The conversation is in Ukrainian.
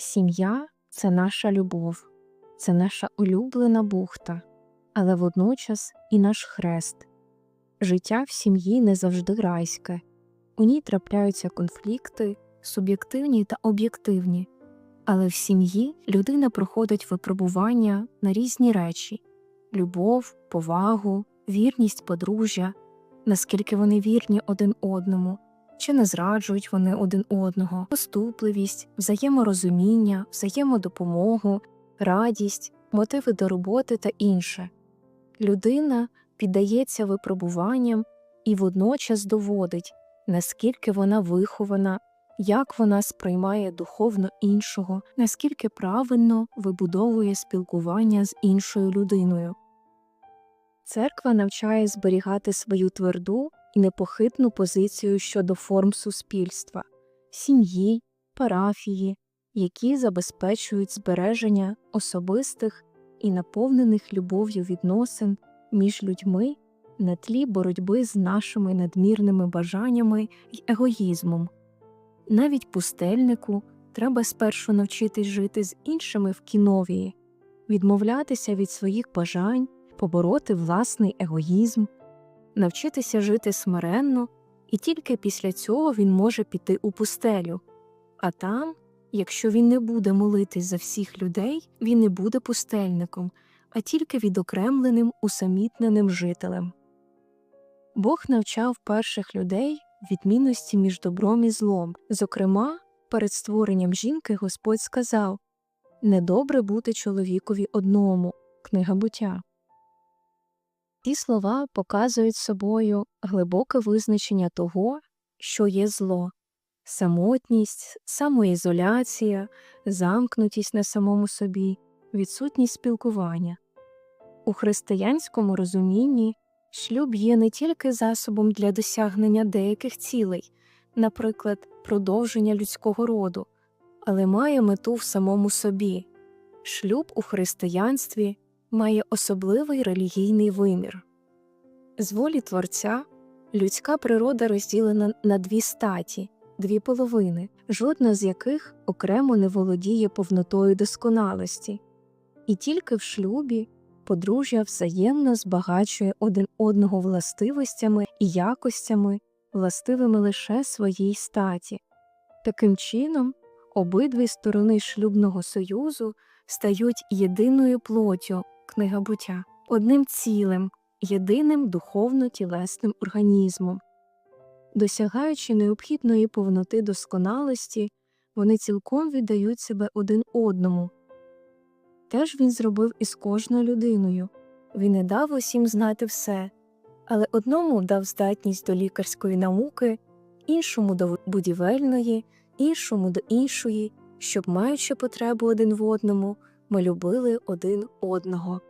Сім'я це наша любов, це наша улюблена бухта, але водночас і наш хрест. Життя в сім'ї не завжди райське, у ній трапляються конфлікти, суб'єктивні та об'єктивні, але в сім'ї людина проходить випробування на різні речі любов, повагу, вірність подружжя, наскільки вони вірні один одному, чи не зраджують вони один одного, поступливість, взаєморозуміння, взаємодопомогу, радість, мотиви до роботи та інше. Людина піддається випробуванням і водночас доводить, наскільки вона вихована, як вона сприймає духовно іншого, наскільки правильно вибудовує спілкування з іншою людиною. Церква навчає зберігати свою тверду і непохитну позицію щодо форм суспільства, сім'ї, парафії, які забезпечують збереження особистих і наповнених любов'ю відносин між людьми на тлі боротьби з нашими надмірними бажаннями й егоїзмом. Навіть пустельнику треба спершу навчитись жити з іншими в кіновії, відмовлятися від своїх бажань, побороти власний егоїзм, навчитися жити смиренно, і тільки після цього він може піти у пустелю. А там, якщо він не буде молитись за всіх людей, він не буде пустельником, а тільки відокремленим усамітненим жителем. Бог навчав перших людей відмінності між добром і злом. Зокрема, перед створенням жінки Господь сказав Недобре бути чоловікові одному. Книга буття. Ці слова показують собою глибоке визначення того, що є зло самотність, самоізоляція, замкнутість на самому собі, відсутність спілкування. У християнському розумінні шлюб є не тільки засобом для досягнення деяких цілей, наприклад, продовження людського роду, але має мету в самому собі. Шлюб у християнстві має особливий релігійний вимір. З волі Творця людська природа розділена на дві статі, дві половини, жодна з яких окремо не володіє повнотою досконалості, і тільки в шлюбі подружжя взаємно збагачує один одного властивостями і якостями, властивими лише своїй статі. Таким чином, обидві сторони шлюбного союзу стають єдиною плоттю книга буття, одним цілим, єдиним духовно тілесним організмом. Досягаючи необхідної повноти досконалості, вони цілком віддають себе один одному. Теж він зробив із кожною людиною він не дав усім знати все, але одному дав здатність до лікарської науки, іншому до будівельної, іншому до іншої, щоб, маючи потребу один в одному, ми любили один одного.